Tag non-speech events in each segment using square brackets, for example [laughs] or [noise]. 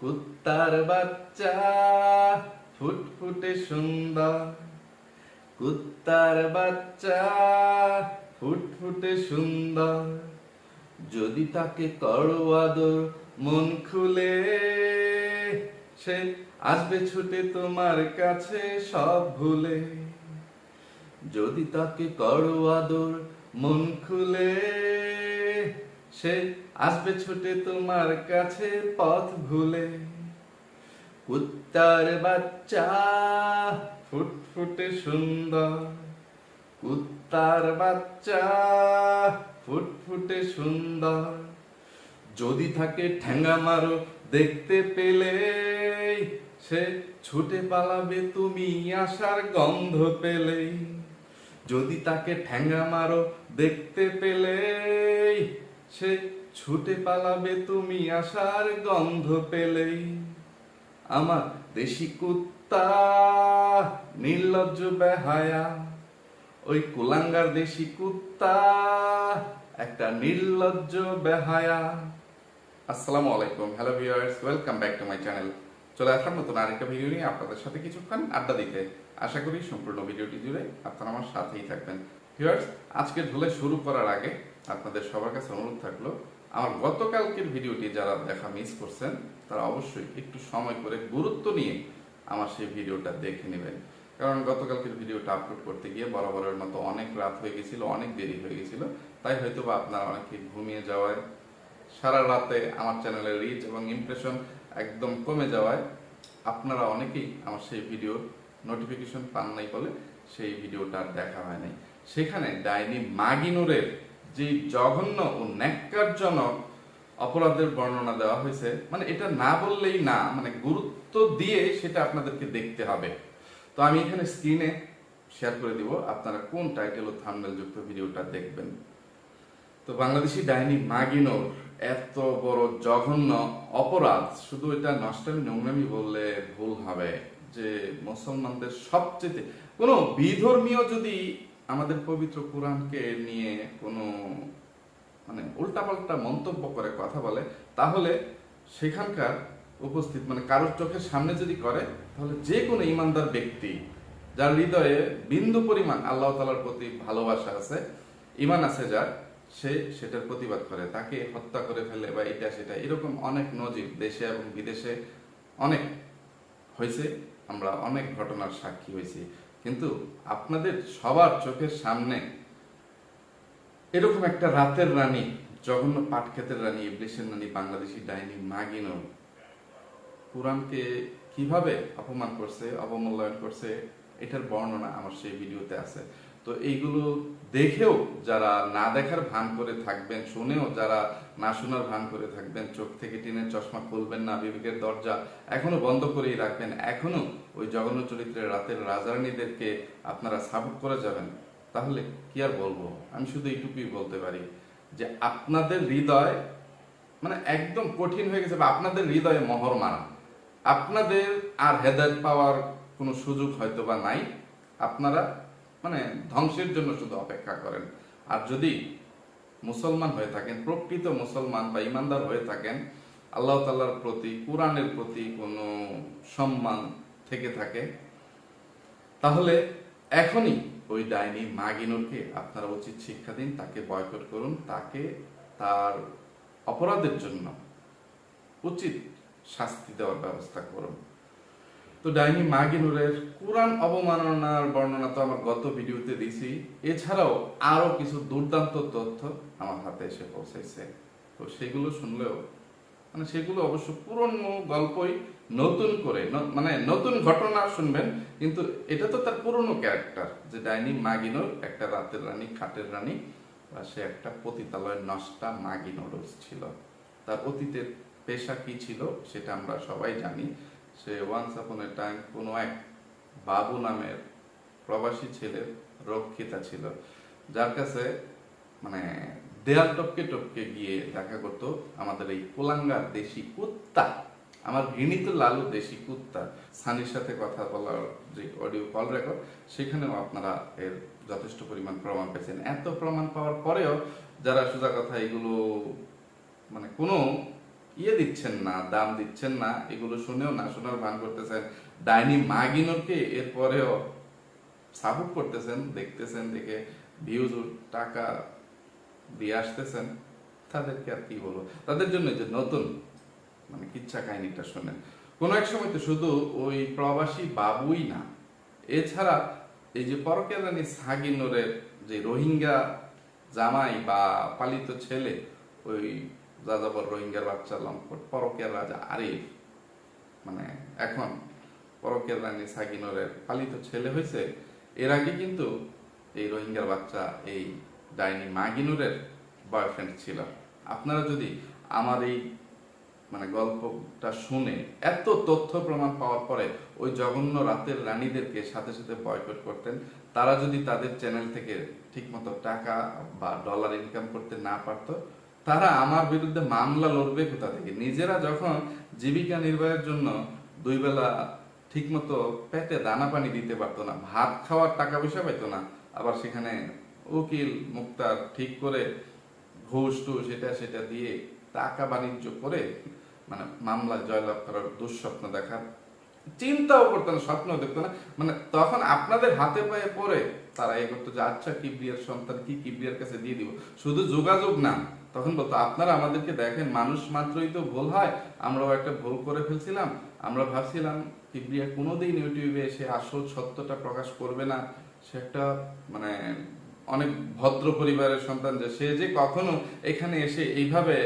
কুত্তার বাচ্চা ফুটফুটে সুন্দর। কুত্তার বাচ্চা ফুটফুটে সুন্দর। যদি তাকে করো আদর মন খুলে, সে আসবে ছুটে তোমার কাছে সব ভুলে। যদি তাকে করো আদর মন খুলে সে আসবে ছুটে তোমার কাছে পথ ভুলে। কুত্তার বাচ্চা ফুটফুটে সুন্দর। কুত্তার বাচ্চা ফুটফুটে সুন্দর। যদি থাকে ঠ্যাঙ্গা মারো দেখতে পেলে, সে ছুটে পালাবে তুমি আসার গন্ধ পেলেই। যদি তাকে ঠ্যাঙ্গা মারো দেখতে পেলে সে ছুটে পালাবে তুমি আসার গন্ধ পেলেই। আমার দেশি কুত্তা, নির্লজ্জ বেহায়া, ওই কুলাঙ্গার দেশি কুত্তা, একটা নির্লজ্জ বেহায়া। আসসালামু আলাইকুম, hello viewers, welcome back to my channel. চলে আসলাম নতুন আরেকটা ভিডিও নিয়ে আপনাদের সাথে কিছুক্ষণ আড্ডা দিতে। আশা করি সম্পূর্ণ ভিডিওটি জুড়ে আপনারা আমার সাথেই থাকবেন। ভিউয়ার্স, আজকে ঢুলে শুরু করার আগে আপনাদের সবার কাছে অনুরোধ থাকল, আমার গতকালকের ভিডিওটি যারা দেখা মিস করছেন, তারা অবশ্যই একটু সময় করে গুরুত্ব নিয়ে আমার সেই ভিডিওটা দেখে নেবেন। কারণ গতকালকের ভিডিওটা আপলোড করতে গিয়ে বরাবরের মতো অনেক রাত হয়ে গেছিল, অনেক দেরি হয়ে গেছিল। তাই হয়তো বা আপনারা অনেকে ঘুমিয়ে যাওয়ায়, সারা রাতে আমার চ্যানেলের রিচ এবং ইমপ্রেশন একদম কমে যাওয়ায় আপনারা অনেকেই আমার সেই ভিডিও নোটিফিকেশন পান নাই বলে সেই ভিডিওটা দেখা হয় নাই। সেখানে ডাইনি মাগিনুরের যে জঘন্য ও ন্যাক্কারজনক অপরাধের বর্ণনা দেওয়া হয়েছে মানে এটা না বললেই না মানে গুরুত্ব দিয়ে সেটা আপনাদেরকে দেখতে হবে। তো আমি এখানে স্ক্রিনে শেয়ার করে দিব, আপনারা কোন টাইটেল ও থাম্বনেল যুক্ত ভিডিওটা দেখবেন। তো বাংলাদেশি ডাইনি মাগিনোর এত বড় জঘন্য অপরাধ, শুধু এটা নষ্টামি নোংরামি বললে ভুল হবে, যে মুসলমানদের সবচেয়ে, কোনো বিধর্মীয় যদি আমাদের পবিত্র কোরআনকে নিয়ে কোনো মানে উল্টাপাল্টা মন্তব্য করে কথা বলে, তাহলে সেখানকার উপস্থিত মানে কারোর চোখের সামনে যদি করে, তাহলে যে কোনো ইমানদার ব্যক্তি যার হৃদয়ে বিন্দু পরিমাণ আল্লাহ তালার প্রতি ভালোবাসা আছে ইমান আছে যার, সে সেটার প্রতিবাদ করে, তাকে হত্যা করে ফেলে বা এটা সেটা, এরকম অনেক নজির দেশে এবং বিদেশে অনেক হয়েছে, আমরা অনেক ঘটনার সাক্ষী হয়েছি। কিন্তু আপনাদের সবার চোখের সামনে এরকম একটা রাতের রানী, জঘন্য পাটক্ষেতের রানী ইবলিশের রানী, বাংলাদেশি ডাইনি মাগিনো কোরআনকে কীভাবে অপমান করছে, অবমূল্যায়ন করছে, এটার বর্ণনা আমার সেই ভিডিওতে আছে। তো এইগুলো দেখেও যারা না দেখার ভান করে থাকবেন, শুনেও যারা না শোনার ভান করে থাকবেন, চোখ থেকে টিনের চশমা খুলবেন না, বিবেকের দরজা এখনও বন্ধ করেই রাখবেন, এখনও ওই জঘন্য চরিত্রের রাতের রাজারানীদেরকে আপনারা সাপোর্ট করে যাবেন, তাহলে কি আর বলব? আমি শুধু এইটুকুই বলতে পারি যে আপনাদের হৃদয় মানে একদম কঠিন হয়ে গেছে বা আপনাদের হৃদয়ে মহর মারা। আপনাদের আর হেদায়ত পাওয়ার কোনো সুযোগ হয়তো বা নাই, আপনারা মানে ধ্বংসের জন্য শুধু অপেক্ষা করেন। আর যদি মুসলমান হয়ে থাকেন, প্রকৃত মুসলমান বা ইমানদার হয়ে থাকেন, আল্লাহ তাল্লার প্রতি, কোরআনের প্রতি কোনো সম্মান থেকে থাকে, তাহলে এখনই ওই ডাইনি মাগিনুরকে আপনারা উচিত শিক্ষা দিন, তাকে বয়কট করুন, তাকে তার অপরাধের জন্য উচিত শাস্তি দেওয়ার ব্যবস্থা করুন। তো ডাইনি মাগিনুরের কোরআন অবমাননার বর্ণনা তো আমার গত ভিডিওতে দিছি এছাড়াও আরও কিছু দুর্দান্ত তথ্য আমার হাতে এসে পৌঁছাইছে। তো সেগুলো শুনলেও মানে সেগুলো অবশ্য পুরনো গল্পই নতুন করে মানে নতুন ঘটনা শুনবেন, কিন্তু এটা তো তার পুরনো ক্যারেক্টার যে ডাইনি মাগিনোর একটা রাতের রানী, খাটের রানী বা সে একটা পতিতালয়ের নষ্টা মাগিনোরস ছিল। তার অতীতের পেশা কি ছিল, সেটা আমরা সবাই জানি। সে ওয়ান্স আপন এ টাইম কোনো এক বাবু নামের প্রবাসী ছেলের রক্ষিতা ছিল। যার কাছে মানে দেয়াল টপকে টপকে গিয়ে দেখা করতো, আমাদের এই কোলাঙ্গার দেশি কুত্তা, আমার ঘৃণিত লালু দেশি কুত্তা। সানির সাথে কথা বলার যে অডিও কল রেকর্ড সেখানেও আপনারা এর যথেষ্ট পরিমাণ প্রমাণ পেয়েছেন। এত প্রমাণ পাওয়ার পরেও যারা সোজা কথা এগুলো মানে কোনো ইয়ে দিচ্ছেন না, দাম দিচ্ছেন না, এগুলো শুনেও না। শোনার ভান করতেছেন, ডাইনি মাগিনোকে এরপরেও সাপোর্ট করতেছেন, দেখতেছেন, দেখে ভিউজ টাকা দিয়ে আসতেছেন। তাদেরকে আর কি বলব? তাদের জন্য যে নতুন মানে কিচ্ছা কাহিনীটা শোনেন। কোনো এক সময় তো শুধু ওই প্রবাসী বাবুই না, এছাড়া এই যে পরকের রানী সাগিনুরের যে রোহিঙ্গা জামাই বা পালিত ছেলে, ওই যাযাবর রোহিঙ্গার বাচ্চা লম্পট পরকের রাজা আরিফ। মানে এখন পরকের রানী সাগিনুরের পালিত ছেলে হয়েছে এর আগে কিন্তু এই রোহিঙ্গার বাচ্চা এই ডাইনি মাগিনুরের বয়ফ্রেন্ড ছিল। আপনারা যদি আমার এই মানে গল্পটা শুনে এত তথ্য প্রমাণ পাওয়ার পরে ওই জঘন্য রাতের রানীদেরকে সাথে সাথে বয়কট করতেন, তারা যদি তাদের চ্যানেল থেকে ঠিকমতো টাকা বা ডলার ইনকাম করতে না পারতো তারা আমার বিরুদ্ধে মামলা লড়বে কোথা থেকে? নিজেরা যখন জীবিকা নির্বাহের জন্য দুই বেলা ঠিকমতো পেটে দানা পানি দিতে পারতো না, ভাত খাওয়ার টাকা পয়সা পাইতো না, আবার সেখানে উকিল, মুক্তার ঠিক করে ঘুষ টুস এটা সেটা দিয়ে টাকা বাণিজ্য করে মানে মামলা জয়লাভ করার দুঃস্বপ্ন দেখার চিন্তাও করতো না স্বপ্ন দেখতো না। মানে তখন আপনাদের হাতে পায়ে পড়ে তারা এ করতো যে আচ্ছা কিবরিয়ার সন্তান কি কিবরিয়ার কাছে দিয়ে দিব? শুধু যোগাযোগ না তখন বলতো, আপনারা আমাদেরকে দেখেন, মানুষ মাত্রই তো ভুল হয়। আমরাও একটা ভুল করে ফেলছিলাম। আমরা ভাবছিলাম, কিবরিয়া কোনোদিন ইউটিউবে এসে আসল সত্যটা প্রকাশ করবে না। সে একটা মানে অনেক ভদ্র পরিবারের সন্তান যে, সে যে কখনো এখানে এসে এইভাবে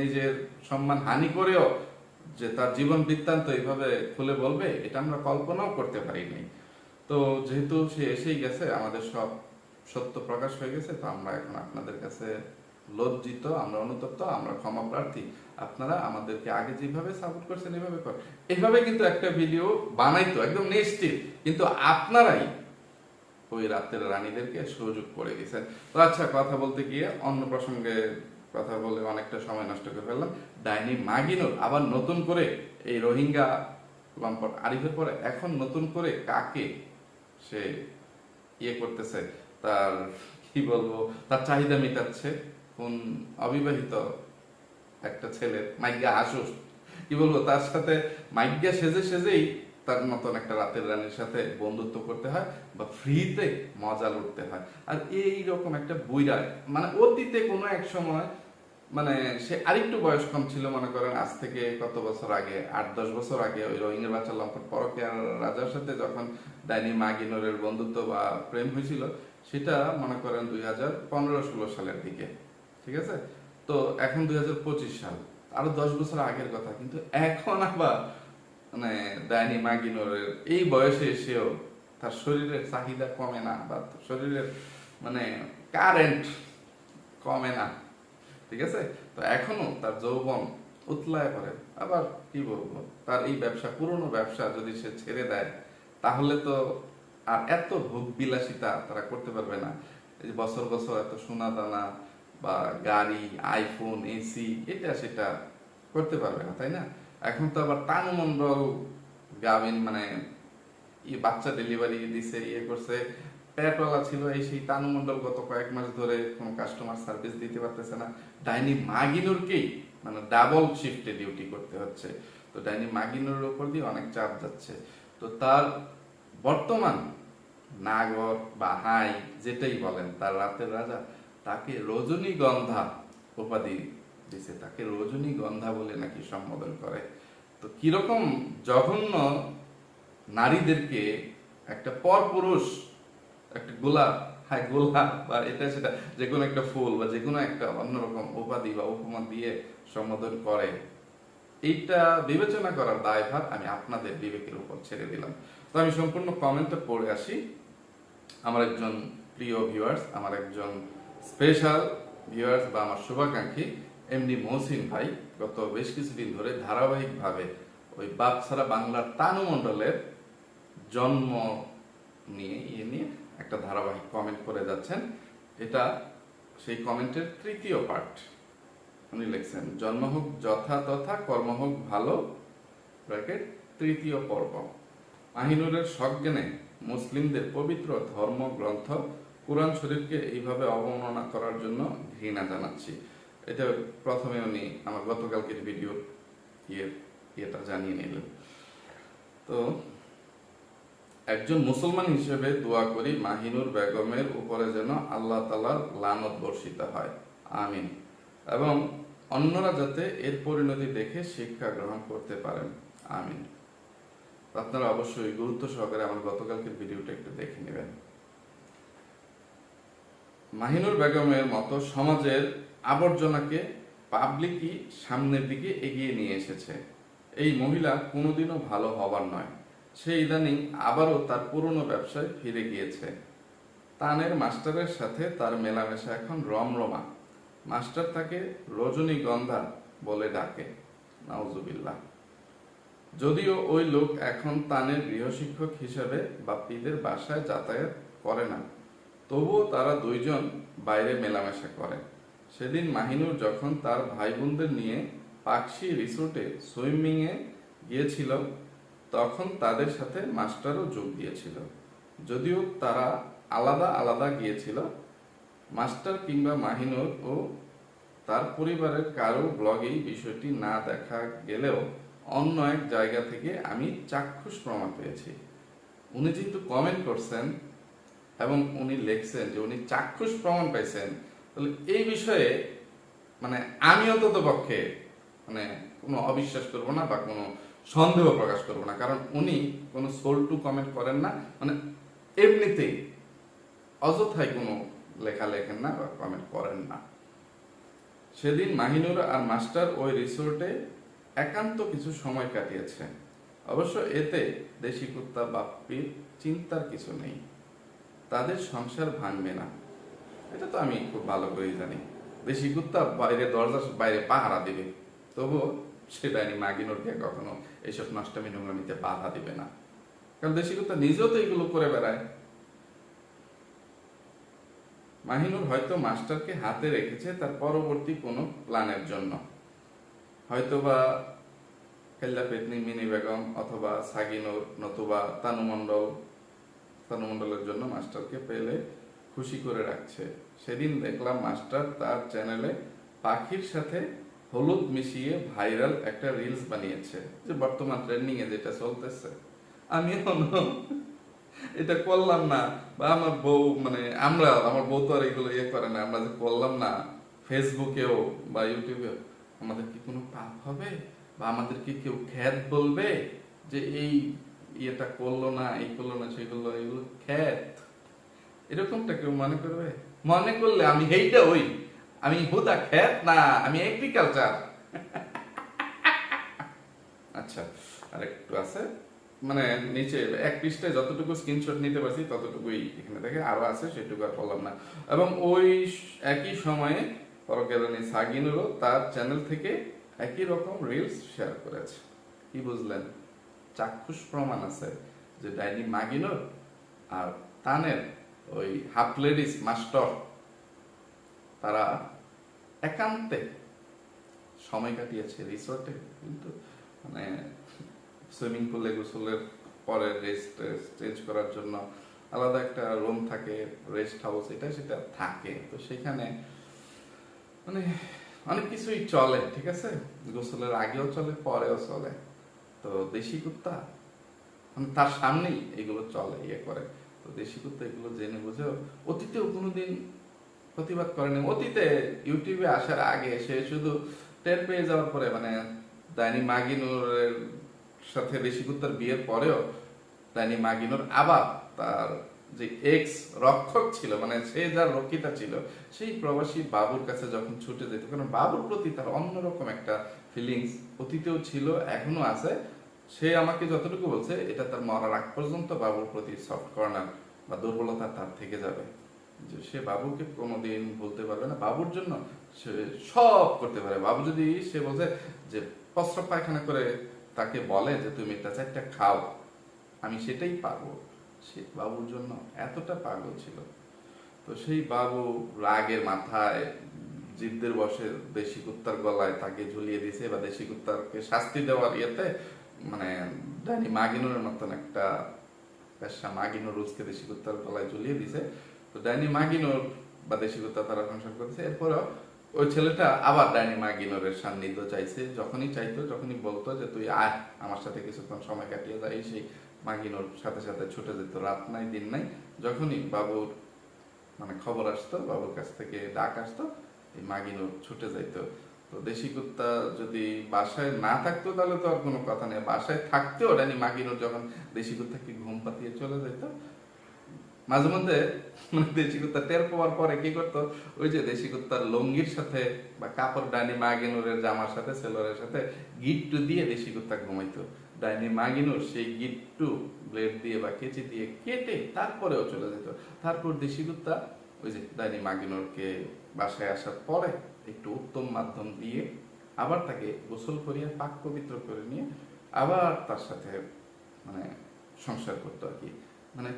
নিজের সম্মান হানি করেও যে তার জীবন বৃত্তান্ত এইভাবে খুলে বলবে, এটা আমরা কল্পনাও করতে পারি নাই। তো যেহেতু সে এসেই গেছে, আমাদের সব সত্য প্রকাশ হয়ে গেছে, তো আমরা এখন আপনাদের কাছে লজ্জিত, আমরা অনুতপ্ত, আমরা ক্ষমা প্রার্থী। আপনারা আমাদেরকে আগে যেভাবে সাপোর্ট করছেন, এভাবে কর, এভাবে কিন্তু একটা ভিডিও বানাইতো, একদম নিশ্চিত। কিন্তু আপনারাই ওই রাতের রানীদেরকে সুযোগ করে দিয়েছেন। তো আচ্ছা কথা বলতে গিয়ে অন্য প্রসঙ্গে কথা বলে অনেকটা সময় নষ্ট করে ফেললাম। ডাইনি মাগিনুর আবার নতুন করে এই রোহিঙ্গা লম্পট আরিফের পরে এখন নতুন করে কাকে সে ইয়ে করতেছে, তার কি বলব, তার চাহিদা মেটাচ্ছে। কোন অবিবাহিত একটা ছেলের মাইগা আশুস কি বলব? তার সাথে মাইগা সেজে সেজেই তার মতন একটা রাতের রানীর সাথে বন্ধুত্ব করতে হয় বা ফ্রিতে মজা লুটতে হয়। আর এই রকম একটা বুইরা মানে অতীতে কোনো এক সময় মানে সে আরেকটু বয়স কম ছিল, মনে করেন, আজ থেকে কত বছর আগে, আট, দশ বছর আগে, ওই রোহিঙ্গা বাচ্চা লম্পট পরকে রাজার সাথে যখন ডাইনি মাগিনোরের বন্ধুত্ব বা প্রেম হয়েছিল, সেটা মনে করেন দুই হাজার পনেরো, ষোলো সালের দিকে। ঠিক আছে? তো এখন দুই হাজার পঁচিশ সাল। আরও দশ বছর আগের কথা, কিন্তু এখন আবার মানে ডাইনি মাগিনোরের এই বয়সে এসেও তার শরীরের চাহিদা কমে না বা শরীরের মানে কারেন্ট কমে না। ঠিক আছে? তো এখনও তার যৌবন উতলায় করে আবার কি বলব, তার এই ব্যবসা, পুরনো ব্যবসা যদি সে ছেড়ে দেয়, তাহলে তো আর এত ভোগ বিলাসিতা তারা করতে পারবে না। এই বছর বছর এত সোনা দানা বা গাড়ি আইফোন এসি এটা সেটা করতে পারবে না, তাই না? এখন তো আবার টানুমন্ডল গাবিন মানে ই বাচ্চা ডেলিভারি দিছে ইয়ে করছে। পেটওয়ালা ছিল এই সেই তানুমন্ডল গত কয়েক মাস ধরে কোনো কাস্টমার সার্ভিস দিতে পারতেছে না। ডাইনি মাগিনুরকেই মানে ডাবল শিফটে ডিউটি করতে হচ্ছে। তো ডাইনি মাগিনুরের উপর দিয়ে অনেক চাপ যাচ্ছে। তো তার বর্তমান নাগর বা হাই, যেটাই বলেন, তার রাতের রাজা তাকে রজনীগন্ধা উপাধি দিছে। তাকে রজনীগন্ধা বলে নাকি সম্বোধন করে। তো কীরকম জঘন্য নারীদেরকে একটা পরপুরুষ, একটা গোলাপ হ্যাঁ গোলাপ বা এটা সেটা যে কোনো একটা ফুল বা যে কোনো একটা অন্যরকম উপাধি বা উপমা দিয়ে সম্বোধন করে। এইটা বিবেচনা করার দায়ভার আমি আপনাদের বিবেকের উপর ছেড়ে দিলাম। তো আমি সম্পূর্ণ কমেন্টটা পড়ে আসি। আমার একজন প্রিয় ভিউয়ার্স আমার একজন স্পেশাল ভিউয়ার্স বা আমার শুভাকাঙ্ক্ষী এমনি মহসিন ভাই গত বেশ কিছুদিন ধরে ধারাবাহিকভাবে ওই বাপসারা বাংলার তানু মণ্ডলের জন্ম নিয়ে ইয়ে নিয়ে একটা ধারাবাহিক কমেন্ট করে যাচ্ছেন। এটা সেই কমেন্টের তৃতীয় পার্ট উনি লিখছেন, জন্ম হোক যথা তথা, কর্ম হোক ভালো, ব্র্যাকেট, তৃতীয় পর্ব। আহিনুরের সজ্ঞানে মুসলিমদের পবিত্র ধর্ম গ্রন্থ কোরআন শরীফকে এইভাবে অবমাননা করার জন্য ঘৃণা জানাচ্ছি। এটা প্রথমে উনি আমার গতকালকের ভিডিও ইয়ে ইয়েটা জানিয়ে নিলেন। তো একজন মুসলমান হিসেবে দোয়া করি মাহিনুর বেগমের উপরে যেন আল্লাহ তালার লানত বর্ষিত হয়। আমিন। এবং অন্যরা যাতে এর পরিণতি দেখে শিক্ষা গ্রহণ করতে পারেন। আমিন। আপনারা অবশ্যই গুরুত্ব সহকারে আমার গতকালকের ভিডিওটা একটু দেখে নেবেন। মাহিনুর বেগমের মতো সমাজের আবর্জনাকে পাবলিকই সামনের দিকে এগিয়ে নিয়ে এসেছে। এই মহিলা কোনোদিনও ভালো হবার নয়। সে ইদানিং আবারও তার পুরনো ব্যবসায় ফিরে গিয়েছে। তানের মাস্টারের সাথে তার মেলামেশা এখন রমরমা। মাস্টার তাকে রজনীগন্ধা বলে ডাকে। নাউজুবিল্লাহ। যদিও ওই লোক এখন তানের গৃহশিক্ষক হিসেবে বাপ্পিদের বাসায় যাতায়াত করে না। তবুও তারা দুইজন বাইরে মেলামেশা করে। সেদিন মাহিনুর যখন তার ভাই বোনদের নিয়ে পাকশি রিসোর্টে সুইমিংয়ে গিয়েছিল, তখন তাদের সাথে মাস্টারও যোগ দিয়েছিল। যদিও তারা আলাদা আলাদা গিয়েছিল, মাস্টার কিংবা মাহিনুর ও তার পরিবারের কারও ব্লগেই বিষয়টি না দেখা গেলেও অন্য এক জায়গা থেকে আমি চাক্ষুষ প্রমাণ পেয়েছি। উনি যেহেতু কমেন্ট করছেন এবং উনি লিখছেন যে উনি চাক্ষুষ প্রমাণ পাইছেন। তাহলে এই বিষয়ে মানে আমি অন্তত পক্ষে মানে কোনো অবিশ্বাস করব না বা কোনো সন্দেহ প্রকাশ করব না। কারণ উনি কোনো সোল টু কমেন্ট করেন না। মানে এমনিতেই অযথায় কোনো লেখা লেখেন না বা কমেন্ট করেন না। সেদিন মাহিনুর আর মাস্টার ওই রিসোর্টে একান্ত কিছু সময় কাটিয়েছে অবশ্য এতে দেশি কুত্তা বাপ্পির চিন্তার কিছু নেই। তাদের সংসার ভাঙবে না। এটা তো আমি খুব ভালো করেই জানি। দেশি কুত্তা বাইরে দরজার বাইরে পাহারা দিবে। তবুও সে ডাইনি মাগিনোরকে কখনো এইসব নষ্টামি নোংরামিতে বাধা দিবে না। কারণ দেশি কুত্তা নিজেও তো এগুলো করে বেড়ায়। মাহিনুর হয়তো মাস্টারকে হাতে রেখেছে তার পরবর্তী কোনো প্ল্যানের জন্য। হয়তোবা খেল্লা পেতনি মিনি বেগম অথবা সাগিনুর, নতুবা তানুমণ্ডল তানুমণ্ডলের জন্য মাস্টারকে পেলে খুশি করে রাখছে। সেদিন দেখলাম মাস্টার তার চ্যানেলে পাখির সাথে হলুদ মিশিয়ে ভাইরাল একটা রিলস বানিয়েছে, যে বর্তমান ট্রেন্ডিং এ যেটা চলতেছে। আমি এটা করলাম না, বা আমার বউ মানে আমরা, আমার বউ তো আর এগুলো ইয়ে করে না, আমরা যে করলাম না ফেসবুকেও বা ইউটিউবেও আমাদের কি কোনো পাপ হবে? বা আমাদের কি কেউ খ্যাত বলবে যে এই ইয়েটা করল না, এই করল না, সেই করল এগুলো খ্যাত। এরকমটা কেউ মনে করবে? মনে করলে আমি হেইটা ওই আমি হুদা খ্যাত না, আমি এগ্রিকালচার আচ্ছা আর একটু আছে। মানে নিচে এক পৃষ্ঠায় যতটুকু স্ক্রিনশট নিতে পারছি ততটুকুই এখানে দেখে। আরও আছে, সেটুকু আর বললাম না। এবং ওই একই সময়ে পরকেরানি সাগিনুরও তার চ্যানেল থেকে একই রকম রিলস শেয়ার করেছে। কি বুঝলেন? চাক্ষুষ প্রমাণ আছে যে ডাইনি মাগিনুর আর তানের ওই হাফ লেডিস মাস্টার, তারা একান্তে সময় কাটিয়েছে রিসোর্টে। কিন্তু মানে সুইমিং পুলে গোসলের পরে রেস্ট চেঞ্জ করার জন্য আলাদা একটা রুম থাকে, রেস্ট হাউস, এটা সেটা থাকে। তো সেখানে মানে অনেক কিছুই চলে, ঠিক আছে? গোসলের আগেও চলে, পরেও চলে। তো দেশি কুত্তা মানে তার সামনেই এগুলো চলে ইয়ে করে। তো দেশি কুত্তা এগুলো জেনে বুঝে অতীতেও কোনোদিন প্রতিবাদ করেনি। অতীতে ইউটিউবে আসার আগে সে শুধু টের পেয়ে যাওয়ার পরে মানে দাইনি মাগিনুরের সাথে দেশি কুত্তার বিয়ের পরেও দাইনি মাগিনুর আবার তার যে এক্স রক্ষক ছিল মানে সে যার রক্ষিতা ছিল, সেই প্রবাসী বাবুর কাছে যখন ছুটে যেত, কারণ বাবুর প্রতি তার অন্যরকম একটা ফিলিংস অতীতেও ছিল, এখনও আছে। সে আমাকে যতটুকু বলছে, এটা তার মরার আগ পর্যন্ত বাবুর প্রতি সফট কর্নার বা দুর্বলতা তার থেকে যাবে। যে সে বাবুকে কোনোদিন বলতে পারবে না। বাবুর জন্য সে সব করতে পারে। বাবু যদি সে বলছে যে প্রস্রাব পায়খানা করে তাকে বলে যে, তুমি এটা চারটা খাও, আমি সেটাই পারব সে বাবুর জন্য এতটা পাগল ছিল। তো সেই বাবু রাগের মাথায় জিদ্দের বসে দেশি কুত্তার গলায় তাকে ঝুলিয়ে দিছে বা দেশি কুত্তারকে শাস্তি দেওয়ার ইয়েতে মানে ডাইনি মাগিনুরের মতন একটা পেশা মাগিনুর রুজকে দেশি কুত্তার গলায় ঝুলিয়ে দিছে তো ডাইনি মাগিনুর বা দেশি কুত্তা তারা সংসার করেছে। এরপরেও ওই ছেলেটা আবার ডাইনি মাগিনোরের সান্নিধ্য চাইছে। যখনই চাইতো, যখনই বলতো যে, তুই আয়, আমার সাথে কিছুক্ষণ সময় কাটিয়ে যা। এই সেই মাগিনোর সাথে সাথে ছুটে যেত। রাত নাই, দিন নাই। যখনই বাবুর মানে খবর আসতো, বাবুর কাছ থেকে ডাক আসতো, এই মাগিনোর ছুটে যাইত। তো দেশি কুত্তা যদি বাসায় না থাকতো, তাহলে তো আর কোনো কথা নেই। বাসায় থাকতেও ডাইনি মাগিনোর যখন দেশি কুত্তাকে ঘুম পাতিয়ে চলে যেত মাঝে মধ্যে মানে দেশি কুত্তা টের পাওয়ার পরে কি করতো? ওই যে দেশি কুত্তার লঙ্গির সাথে বা কাপড় ডানি মাগিনুরের জামার সাথে, সেলরের সাথে গিট্টু দিয়ে দেশি কুত্তা ঘুমাইতো। ডাইনি মাগিনুর সেই গিট্টু ব্লেড দিয়ে বা কেচি দিয়ে কেটে তারপরেও চলে যেত। তারপর দেশি কুত্তা, ওই যে ডাইনি মাগিনুরকে বাসায় আসার পরে একটু উত্তম মাধ্যম দিয়ে আবার তাকে গোসল করিয়ে, পাক পবিত্র করে নিয়ে আবার তার সাথে মানে সংসার করতো আর কি। মানে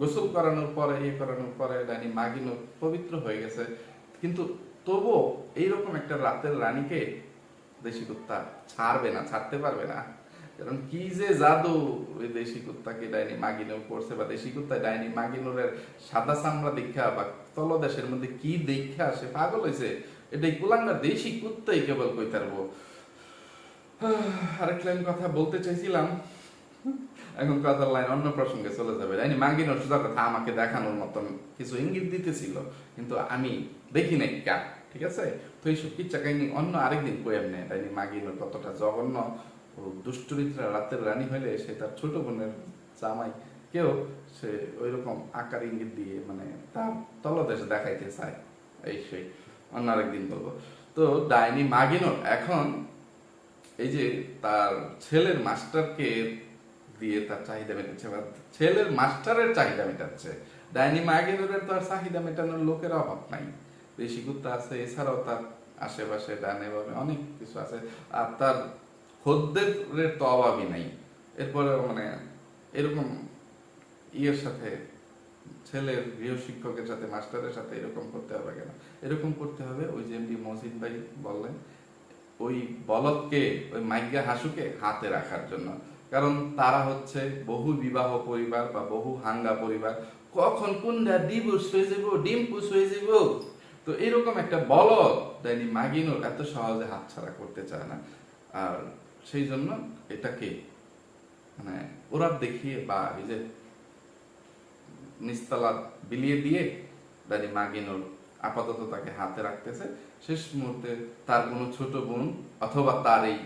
গোসল করানোর পরে ইয়ে করানোর পরে ডাইনি মাগিনো পবিত্র হয়ে গেছে। কিন্তু তবুও এইরকম একটা রাতের রানীকে দেশি কুত্তা ছাড়বে না, ছাড়তে পারবে না। কারণ কি যে জাদু ওই দেশি কুত্তাকে ডাইনি মাগিনো করছে বা দেশি কুত্তা ডাইনি মাগিনোরের সাদা চামড়া দীক্ষা বা তলদেশের মধ্যে কি দীক্ষা সে পাগল হয়েছে এটাই কুলাঙ্গা দেশি কুত্তাই কেবল কই [sighs] আরেকটা আমি কথা বলতে চাইছিলাম। এখন কথার লাইন অন্য প্রসঙ্গে চলে যাবে। সোজা কথা আমাকে দেখানোর মতন কিছু ইঙ্গিত দিতেছিল, কিন্তু আমি দেখি নাই কা, ঠিক আছে? তো এইসব কিচ্ছা কাহিনী অন্য আরেকদিন কয়ে নেই তাইনি মাগিনোর কতটা জঘন্য দুষ্টরিত্রা রাতের রানী হইলে সে তার ছোট বোনের জামাই, কেউ সে ওই রকম আকার ইঙ্গিত দিয়ে মানে তার তলদেশে দেখাইতে চায়। এই সেই, অন্য আরেকদিন বলব। তো ডাইনি মাগিনোর এখন এই যে তার ছেলের মাস্টারকে দিয়ে তার চাহিদা মেটাচ্ছে বা ছেলের মাস্টারের চাহিদা মেটাচ্ছে, ডাইনি মাগিনোরের তো আর চাহিদা মেটানোর লোকের অভাব নাই। দেশি কুত্তা আছে, এছাড়াও তার আশেপাশে ডানে বামে অনেক কিছু আছে। আর তার খদ্দের তো অভাবই নাই। এরপরে মানে এরকম ইয়ের সাথে, ছেলের গৃহ শিক্ষকের সাথে, মাস্টারের সাথে এরকম করতে হবে কেন? এরকম করতে হবে, ওই যে এমডি মহসিন ভাই বললেন, ওই বলদকে, ওই মাইগা হাসুকে হাতে রাখার জন্য। কারণ তারা হচ্ছে বহু বিবাহ পরিবার বা বহু হাঙ্গা পরিবার। কখন কোনটা ডিভোর্স হয়ে যাব, ডিম পুষ হয়ে যাব? তো এরকম একটা বলদ ডাইনি মাগিনোর এত সহজে হাতছাড়া করতে চায় না। আর সেই জন্য এটাকে মানে ওরা দেখিয়ে বা এই যে নিস্তালা বিলিয়ে দিয়ে দাদি মাগিনোর আপাতত তাকে হাতে রাখতেছে। শেষ মুহূর্তে তার কোনো ছোট বোন অথবা তার এই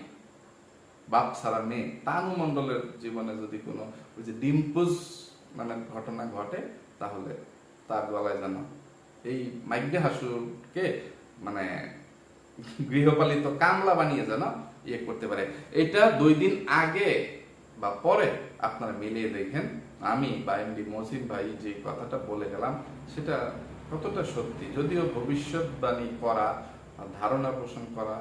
বাপ ছাড়া মেয়ে তানু মণ্ডলের জীবনে যদি কোনো ওই যে ডিম্পুজ মানে ঘটনা ঘটে, তাহলে তার গলায় যেন এই মাইগ্যা হাসুরকে মানে গৃহপালিত কামলা বানিয়ে যেন ইয়ে করতে পারে। এটা দুই দিন আগে বা পরে আপনারা মিলিয়ে দেখেন। আমি বা এমডি মসিম ভাই যে কথাটা বলে গেলাম, সেটা কতটা সত্যি? যদিও ভবিষ্যৎবাণী করা ধারণা পোষণ করা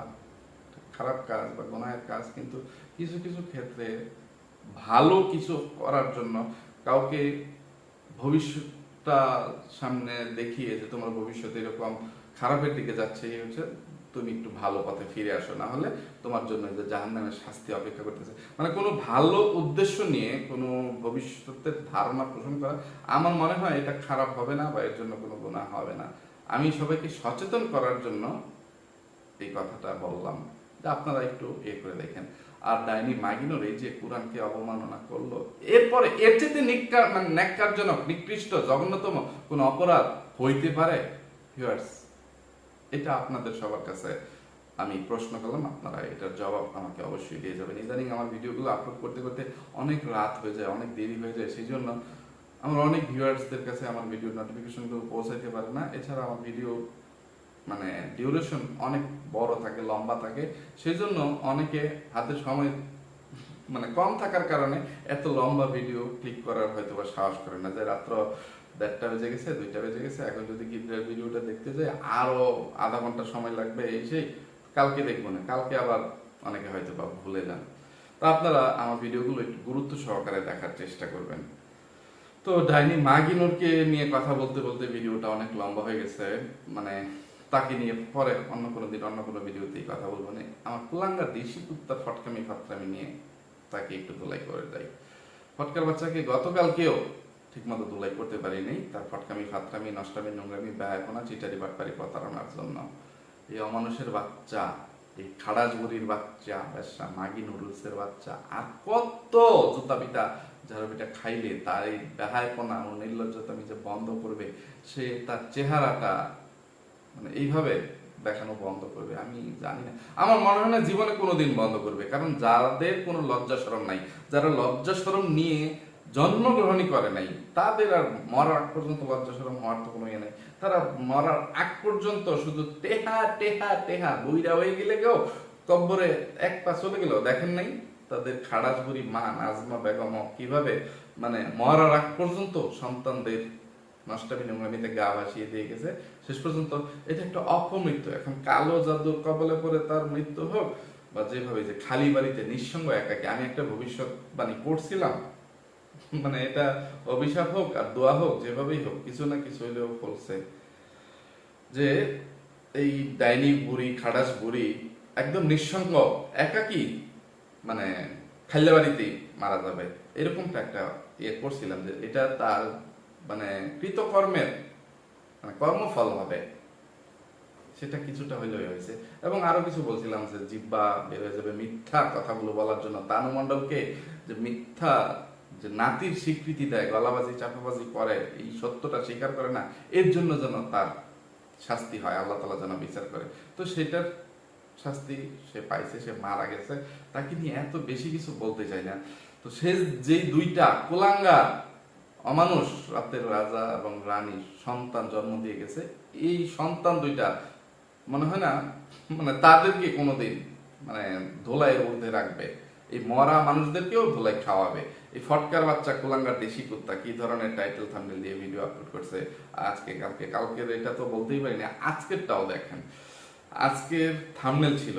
খারাপ কাজ বা গুনাহের কাজ, কিন্তু কিছু কিছু ক্ষেত্রে ভালো কিছু করার জন্য কাউকে ভবিষ্যৎটা সামনে দেখিয়ে যে তোমার ভবিষ্যৎ এরকম খারাপের দিকে যাচ্ছে, এই হচ্ছে তুমি একটু ভালো পথে ফিরে আসো, না হলে তোমার জন্য যে জাহান্নামের শাস্তি অপেক্ষা করতেছে। মানে কোনো ভালো উদ্দেশ্য নিয়ে, কোনো ভবিষ্যতের ধারণা পোষণ করা, আমার মনে হয় এটা খারাপ হবে না বা এর জন্য কোনো গুণা হবে না। আমি সবাইকে সচেতন করার জন্য এই কথাটা বললাম। যে আপনারা একটু এ করে দেখেন। আর ডাইনি মাগিনোর এই যে কোরআনকে অবমাননা করল, এরপরে এর চেয়ে নিকার মানে ন্যাক্কারজনক, নিকৃষ্ট, জঘন্যতম কোনো অপরাধ হইতে পারে? ভিউয়ার্স এটা আপনাদের সবার কাছে আমি প্রশ্ন করলাম, আপনারা এটার জবাব আমাকে অবশ্যই দিয়ে যাবেন। ইদানিং আমার ভিডিওগুলো আপলোড করতে করতে অনেক রাত হয়ে যায়, অনেক দেরি হয়ে যায় সেই জন্য আমার অনেক ভিউয়ার্সদের কাছে আমার ভিডিও নোটিফিকেশনগুলো পৌঁছাইতে পারে না। এছাড়া আমার ভিডিও মানে ডিউরেশন অনেক বড় থাকে, লম্বা থাকে সেই জন্য অনেকে হাতে সময় মানে কম থাকার কারণে এত লম্বা ভিডিও ক্লিক করার হয়তো বা সাহস করে না। যে রাত্র দেড়টা বেজে গেছে, দুইটা বেজে গেছে। এখন যদি গিফটের ভিডিওটা দেখতে যাই, আরও আধা ঘণ্টা সময় লাগবে এই সেই। কালকে দেখব না, কালকে আবার অনেকে হয়তো বা ভুলে যান। তো আপনারা আমার ভিডিওগুলো একটু গুরুত্ব সহকারে দেখার চেষ্টা করবেন। তো ডাইনি, মাগিনোরকে নিয়ে কথা বলতে বলতে ভিডিওটা অনেক লম্বা হয়ে গেছে। মানে তাকে নিয়ে পরে অন্য কোনো দিন অন্য কোনো ভিডিওতেই কথা বলব না। আমার কুলাঙ্গা দেশি কুত্তার ফটকামি ফাটকামি নিয়ে তাকে একটু ধুলাই করে দেয়। ফটকার বাচ্চাকে গতকালকেও ঠিকমতো ধুলাই করতে পারিনি। তার ফটকামি ফাতরামি নষ্টামি, নোংরামি ব্যয়পনা চিটারি বাটপারি প্রতারণার জন্য। এই অমানুষের বাচ্চা, এই খাড়াস বুড়ির বাচ্চা বেশা মাগি নুডলসের বাচ্চা, আর কত জুতা পিটা যারা পিঠা খাইলে তার এই বেহায়পনা ও নির্লজ্জতামি যে বন্ধ করবে, সে তার চেহারাটা মানে এইভাবে দেখানো বন্ধ করবে, আমি জানি না। আমার মনে হয় না জীবনে কোনোদিন বন্ধ করবে, কারণ যাদের কোনো লজ্জা শরম নাই। যারা লজ্জা শরম নিয়ে জন্মগ্রহণই করে নাই। তাদের আর মরার আগ পর্যন্ত লজ্জা শরম হওয়ার তো কোনো ইয়ে নাই। তারা মরার আগ পর্যন্ত শুধু টেহা টেহা টেহা বইরা হয়ে গেলে কেউ কব্বরে এক পা চলে গেল দেখেন নাই? তাদের খাড়াস বুড়ি মা নাজমা বেগম কীভাবে মানে মরার আগ পর্যন্ত সন্তানদের নষ্টামি নোংরামিতে গা ভাসিয়ে দিয়ে গেছে? শেষ পর্যন্ত এটা একটা অপমৃত্যু। এখন কালো জাদুর কবলে পড়ে তার মৃত্যু হোক বা যেভাবে যে খালি বাড়িতে নিঃসঙ্গ একাকে, আমি একটা ভবিষ্যৎবাণী করছিলাম। [laughs] মানে এটা অভিশাপ হোক আর দোয়া হোক, যেভাবেই হোক, কিছু না কিছু হইলেও ফলছে যে এই ডাইনি বুড়ি খাড়াস বুড়ি একদম নিঃসঙ্গ, একাকি মানে খাল্লা বাড়িতেই মারা যাবে। এরকমটা একটা ইয়ে করছিলাম যে এটা তার মানে কৃতকর্মের মানে কর্মফল হবে। সেটা কিছুটা হইলেও হয়েছে। এবং আরও কিছু বলছিলাম যে জিব্বা বের হয়ে যাবে মিথ্যা কথাগুলো বলার জন্য। তানু মণ্ডলকে যে মিথ্যা যে নাতির স্বীকৃতি দেয়, গলাবাজি, চাপাবাজি করে, এই সত্যটা স্বীকার করে না, এর জন্য যেন তার শাস্তি হয়, আল্লাহ তালা যেন বিচার করে। তো সেটার শাস্তি সে পাইছে, সে মারা গেছে, তাকে নিয়ে এত বেশি কিছু বলতে চাই না। তো সে যেই দুইটা কুলাঙ্গার অমানুষ, রাতের রাজা এবং রানী, সন্তান জন্ম দিয়ে গেছে, এই সন্তান দুইটা, মনে হয় না মানে তাদেরকে কোনোদিন মানে ধোলাইয়ের মধ্যে রাখবে, এই মরা মানুষদেরকেও ধোলাই খাওয়াবে। এই ফটকার বাচ্চা কুলাঙ্গার দেশি কুত্তা, কি ধরনের টাইটেল থাম্বনেল দিয়ে ভিডিও আপলোড করছে? আজকে, কালকে, কালকের এটা তো বলতেই পারি না আজকেরটাও দেখেন। আজকের থাম্বনেল ছিল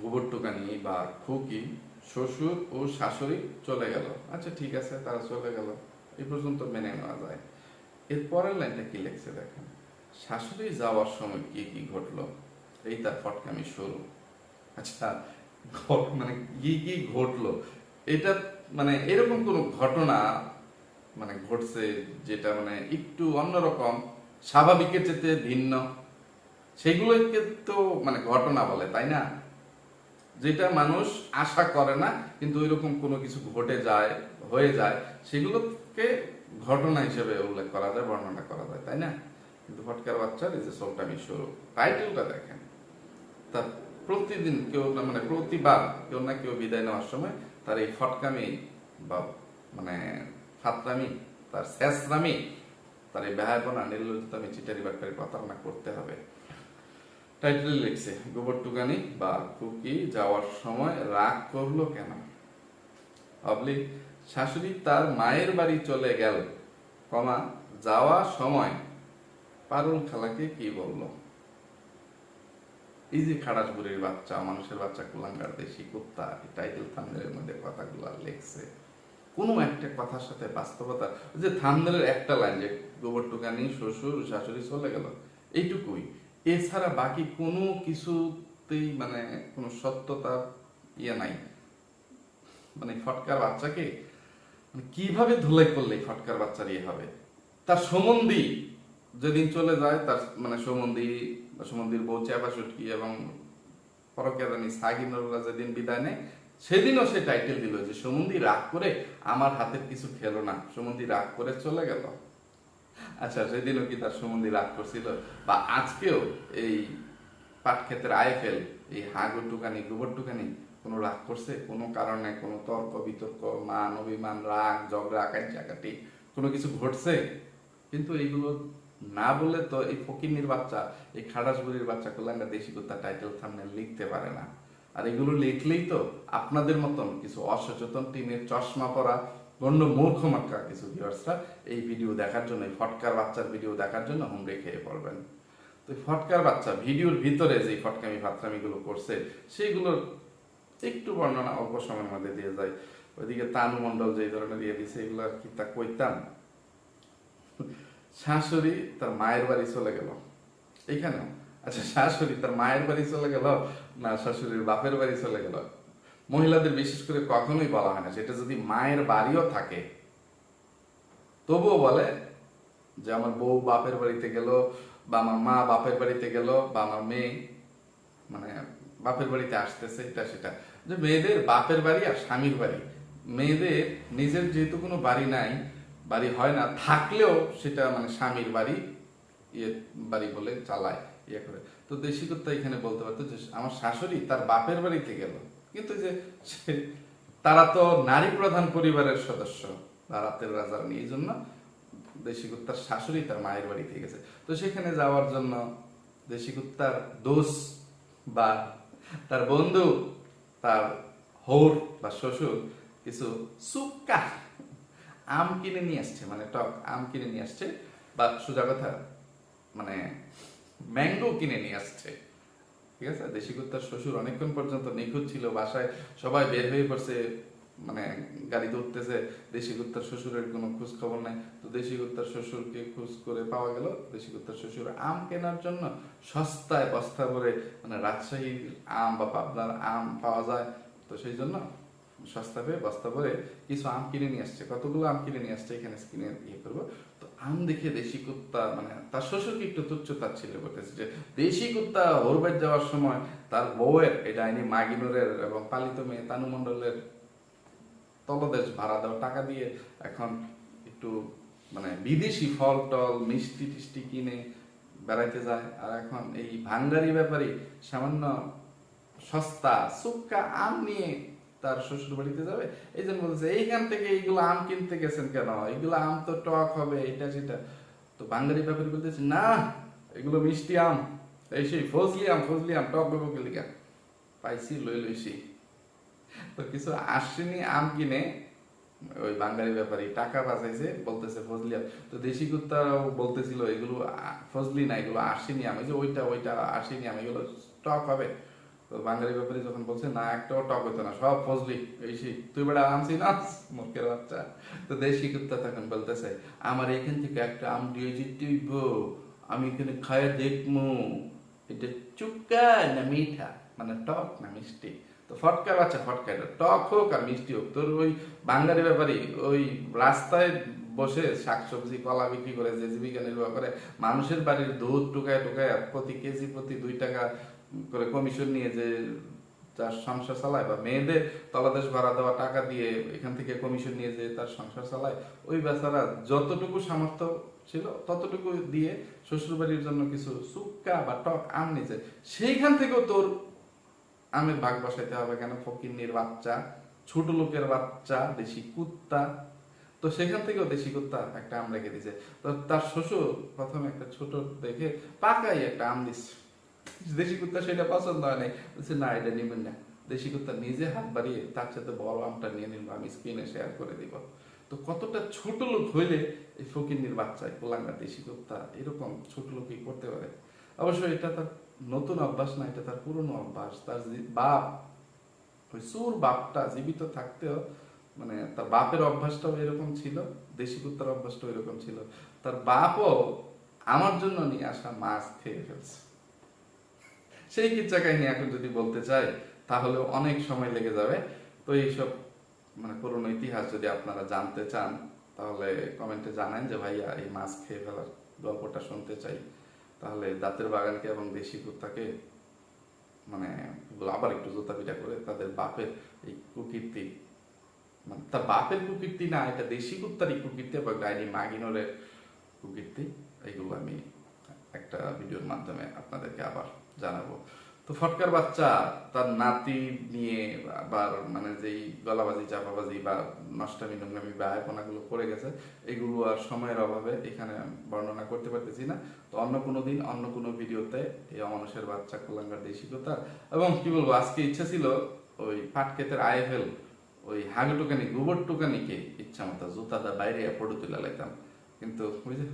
গোবর টুকানি বা খুকি, শ্বশুর ও শাশুড়ি চলে গেল। আচ্ছা ঠিক আছে, তারা চলে গেল। এই পর্যন্ত মেনে নেওয়া যায়। এর পরের লাইনটা কি লিখছে দেখেন? শাশুড়ি যাওয়ার সময় কি কি ঘটলো? এই তার ফটকামি শুরু। আচ্ছা মানে কি কি ঘটলো? এটা মানে এরকম কোন ঘটনা মানে ঘটছে যেটা মানে একটু অন্যরকম স্বাভাবিকের চেয়ে ভিন্ন সেগুলোকে তো মানে ঘটনা বলে, তাই না? যেটা মানুষ আশা করে না, কিন্তু ওইরকম কোনো কিছু ঘটে যায়, হয়ে যায়, সেগুলোকে ঘটনা হিসেবে উল্লেখ করা যায়, বর্ণনা করা যায়, তাই না? কিন্তু ফটকার বাচ্চার এই যে সোলটামি শুরু টাইটেলটা দেখেন। তার প্রতিদিন কেউ না মানে প্রতিবার কেউ না কেউ বিদায় নেওয়ার সময় তার এই ফটকামি বা মানে ফাতরামি, তার শেষরামি, তার এই বেহায়পনা, নির্লজ্জতামি চিটারি বাটকারি প্রতারণা করতে হবে। টাইটেল লিখছে, গোবর টুকানি বা কুকি যাওয়ার সময় রাগ করল কেন? অবলি, শাশুড়ি তার মায়ের বাড়ি চলে গেল, কমা যাওয়ার সময়, পারুল খালাকে কি বলল? এই যে বুড়ির বাচ্চা, মানুষের বাচ্চা, কুলাঙ্গার দেশি কুত্তা টাইটেল থামনেলের মধ্যে কথাগুলো লেখছে। কোনো একটা কথার সাথে বাস্তবতা যে থামনেলের একটা লাইন যে গোবর টুকানি, শ্বশুর, শাশুড়ি চলে গেল, এইটুকুই। এছাড়া বাকি কোনো কিছুতেই মানে কোনো সত্যতা ইয়ে নাই। মানে ফটকার বাচ্চাকে মানে কীভাবে ধুলাই করলে ফটকার বাচ্চার ইয়ে হবে? তার সম্বন্ধী যেদিন চলে যায়, তার মানে সম্বন্ধী সম্বন্ধীর বউ চাপা সুটকি এবং পরকিয়া রানী সাগিনুররা যেদিন বিদায় নেয়, সেদিনও সে টাইটেল দিল যে সম্বন্ধী রাগ করে আমার হাতের কিছু খেলো না সম্বন্ধী রাগ করে চলে গেল। আচ্ছা সেদিনও কি তার সম্বন্ধে রাগ করছিল? বা আজকেও এই পাট ক্ষেতের আইফেল এই হাগু টুকানি, গোবর টুকানি কোনো রাগ করছে? কোনো কারণে কোনো তর্ক, বিতর্ক, মান, অভিমান, রাগ, ঝগড়া কাটি কোনো কিছু ঘটছে? কিন্তু এইগুলো না বলে তো এই ফকিন্নির বাচ্চা, এই খাড়াসগুলির বাচ্চা কুলাঙ্গা দেশি কুত্তা টাইটেল থামনে লিখতে পারে না। আর এগুলো লিখলেই তো আপনাদের মতন কিছু অসচেতন টিমের চশমা পরা, গণ্য মূর্খ মাক্কা কিছু ভিউয়ার্সরা এই ভিডিও দেখার জন্য, এই ফটকার বাচ্চার ভিডিও দেখার জন্য হুমড়ে খেয়ে পড়বেন। তো ফটকার বাচ্চা, ভিডিওর ভিতরে যে ফটকামি ফাতরামিগুলো করছে সেইগুলোর একটু বর্ণনা অল্প সময়ের মধ্যে দিয়ে যায়। ওইদিকে তানু মণ্ডল যে ধরনের ইয়ে দিছে, এগুলো আর কি তা কইতাম। শাশুড়ি তার মায়ের বাড়ি চলে গেল। এইখানেও আচ্ছা শাশুড়ি তার মায়ের বাড়ি চলে গেল না শাশুড়ির বাপের বাড়ি চলে গেল? মহিলাদের বিশেষ করে কখনোই বলা হয় না। সেটা যদি মায়ের বাড়িও থাকে, তবুও বলে যে আমার বউ বাপের বাড়িতে গেল বা আমার মা বাপের বাড়িতে গেল বা আমার মেয়ে মানে বাপের বাড়িতে আসতেছে, এটা সেটা। যে মেয়েদের বাপের বাড়ি আর স্বামীর বাড়ি। মেয়েদের নিজের যেহেতু কোনো বাড়ি নাই বাড়ি হয় না, থাকলেও সেটা মানে স্বামীর বাড়ি ইয়ে বাড়ি বলে চালায় ইয়ে করে। তো দেশি কুত্তা এখানে বলতে পারতো যে আমার শাশুড়ি তার বাপের বাড়িতে গেল। কিন্তু যে তারা তো নারী প্রধান পরিবারের সদস্য রাতের রাজার এই জন্য দেশি কুত্তার শাশুড়ি তার মায়ের বাড়িতে গেছে। তো সেখানে যাওয়ার জন্য দেশি কুত্তার দোষ বা তার বন্ধু, তার হৌর বা শ্বশুর কিছু সুক্কা আম কিনে নিয়ে আসছে মানে টক আম কিনে নিয়ে আসছে বা সোজা কথা মানে ম্যাঙ্গো কিনে নিয়ে আসছে। ঠিক আছে? দেশি কুত্তার শ্বশুর অনেকক্ষণ পর্যন্ত নিখোঁজ ছিল, বাসায় সবাই বের হয়ে পড়ছে মানে গাড়িতে উঠতেছে দেশি কুত্তার শ্বশুরের কোনো খোঁজ খবর নাই। তো দেশি কুত্তার শ্বশুরকে খোঁজ করে পাওয়া গেল দেশি কুত্তার শ্বশুর আম কেনার জন্য সস্তায় বস্তা ভরে মানে রাজশাহীর আম বা পাবনার আম পাওয়া যায়। তো সেই জন্য সস্তা পেয়ে বস্তা ভরে কিছু আম কিনে নিয়ে আসছে। কতগুলো আম কিনে নিয়ে আসছে এখানে স্ক্রিনে ইয়ে করব। তো আম দেখে দেশি কুত্তা মানে তার শ্বশুরকে একটু তুচ্ছ তার ছিল করতেছে যে, দেশি কুত্তা হরবাদ যাওয়ার সময় তার বউয়ের, এই ডাইনি মাগিনুরের এবং পালিত মেয়ে তানু মণ্ডলের তলদেশ ভাড়া দেওয়া টাকা দিয়ে এখন একটু মানে বিদেশি ফল, টল, মিষ্টি টিষ্টি কিনে বেড়াইতে যায়। আর এখন এই ভাঙ্গারি ব্যাপারে সামান্য সস্তা, সুক্কা আম নিয়ে তার শ্বশুর বাড়িতে যাবে? এই জন্য বলছে এইখান থেকে এইগুলো আম কিনতে গেছেন কেন? এগুলো আম তো টক হবে এটা সেটা। তো বাঙালি ব্যাপারে বলতেছে, না, এগুলো মিষ্টি আম, এই সেই ফজলি আম ফজলি আম, টক দেবো লিগা পাইছি, লই লইছি। তো কিছু আসেনি আম কিনে, ওই বাঙালি ব্যাপারী টাকা বাঁচাইছে, বলতেছে ফজলি আম। তো দেশি কুত্তারাও বলতেছিল, এগুলো ফজলি না, এগুলো আসেনি আম। যে ওইটা ওইটা আসেনি আম, এগুলো টক হবে। বাঙালি ব্যাপারী যখন বলছে, না একটাও টক হতো না, সব ফজলি এই তুই বেড়া আমছি না মুখের বাচ্চা। তো দেশি কুত্তা তখন বলতেছে, আমার এখান থেকে একটা আম দিয়ে যেতে আমি এখানে খায় দেখমু। এটা চুক্কা না মিঠা? মানে টক না মিষ্টি? তো ফটকা বাচ্চা, ফটকা, এটা টক হোক আর মিষ্টি হোক। তোর ওই বাঙালি ব্যাপারী ওই রাস্তায় বসে শাকসবজি, কলা বিক্রি করে, যে জীবিকা নির্বাহ করে, মানুষের বাড়ির দুধ টুকায় টুকায় প্রতি কেজি প্রতি দুই টাকা করে কমিশন নিয়ে যে তার সংসার চালায় বা মেয়েদের তলাদেশ ভাড়া দেওয়া টাকা দিয়ে এখান থেকে কমিশন নিয়ে যে তার সংসার চালায়, ওই বেচারা যতটুকু সামর্থ্য ছিল ততটুকু দিয়ে শ্বশুর বাড়ির জন্য কিছু সুক্কা বা টক আম নিছে। সেইখান থেকেও তোর আমের ভাগ বসাইতে হবে কেন? ফকিন্নির বাচ্চা, ছোট লোকের বাচ্চা, দেশি কুত্তা। তো সেখান থেকেও দেশি কুত্তা একটা আম রেখে দিছে। তো তার শ্বশুর প্রথমে একটা ছোট দেখে পাকাই একটা আম দিচ্ছে দেশি কুত্তা সেটা পছন্দ হয় নাই। না, এটা নেবেন না। দেশি কুত্তা নিজে হাত বাড়িয়ে তার সাথে বড় আমটা নিয়ে নিল, আমি স্ক্রিনে শেয়ার করে দিব। তো কতটা ছোট লোক হইলে এই ফকিন্নির বাচ্চায় কোলাঙ্গা দেশি কুত্তা এরকম ছোট লোকই করতে পারে? অবশ্যই এটা তার নতুন অভ্যাস না, এটা তার পুরনো অভ্যাস। তার বাপ, ওই সুর বাপটা জীবিত থাকতেও মানে তার বাপের অভ্যাসটাও এরকম ছিল, দেশি কুত্তার অভ্যাসটাও এরকম ছিল। তার বাপও আমার জন্য নিয়ে আসা মাছ খেয়ে ফেলছে। সেই কিচ্ছা কাহিনী এখন যদি বলতে চাই, তাহলে অনেক সময় লেগে যাবে। তো এইসব মানে পুরনো ইতিহাস যদি আপনারা জানতে চান, তাহলে কমেন্টে জানান যে, ভাইয়া, এই মাছ খেয়ে ফেলার গল্পটা শুনতে চাই। তাহলে দাঁতের বাগানকে এবং দেশি কুত্তাকে মানে আবার একটু জোতা পিটা করে তাদের বাপের এই কুকীর্তি মানে তার বাপের কুকীর্তি না, এটা দেশি কুত্তারই কুকীর্তি এবং ডাইনি মাগিনোরের কুকীর্তি, এইগুলো আমি একটা ভিডিওর মাধ্যমে আপনাদেরকে আবার জানাব। তো ফটকার বাচ্চা, তার নাতি নিয়ে আবার মানে যেই গলাবাজি, চাপাবাজি বা নষ্টামি, নোংরামি বা আয়পনাগুলো করে গেছে, এগুলো আর সময়ের অভাবে এখানে বর্ণনা করতে পারতেছি না। তো অন্য কোনো দিন, অন্য কোনো ভিডিওতে এই অমানুষের বাচ্চা কোলাঙ্গার দেশি কথা এবং কি বলব, আজকে ইচ্ছা ছিল ওই পাটকেতের আইএফএল, ওই হাগু টুকানি গোবর টুকানিকে ইচ্ছা মতো জুতাটা বাইরে ফটো তুলে লাইতাম। কিন্তু যে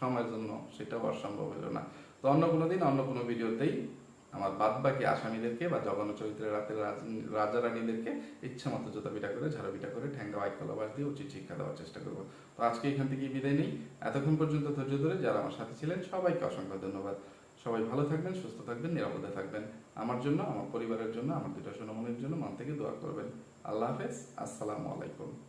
সময়ের জন্য সেটাও আর সম্ভব হলো না। তো অন্য কোনো দিন, অন্য কোনো ভিডিওতেই আমার বাদ বাকি আসামিদেরকে বা জগন্ন চরিত্রের রাতের রাজ- রানীদেরকে ইচ্ছা মতো জুতা পিটা করে ঝাড়া পিটা করে, ঠ্যাঙ্গা বাইক কলাবাস দিয়ে উচিত শিক্ষা দেওয়ার চেষ্টা করব। তো আজকে এখান থেকে বিদায় নেই। এতক্ষণ পর্যন্ত ধৈর্য ধরে যারা আমার সাথে ছিলেন, সবাইকে অসংখ্য ধন্যবাদ। সবাই ভালো থাকবেন, সুস্থ থাকবেন, নিরাপদে থাকবেন। আমার জন্য, আমার পরিবারের জন্য, আমার দুটো সোনামনির জন্য মন থেকে দোয়া করবেন। আল্লাহ হাফেজ, আসসালামু আলাইকুম।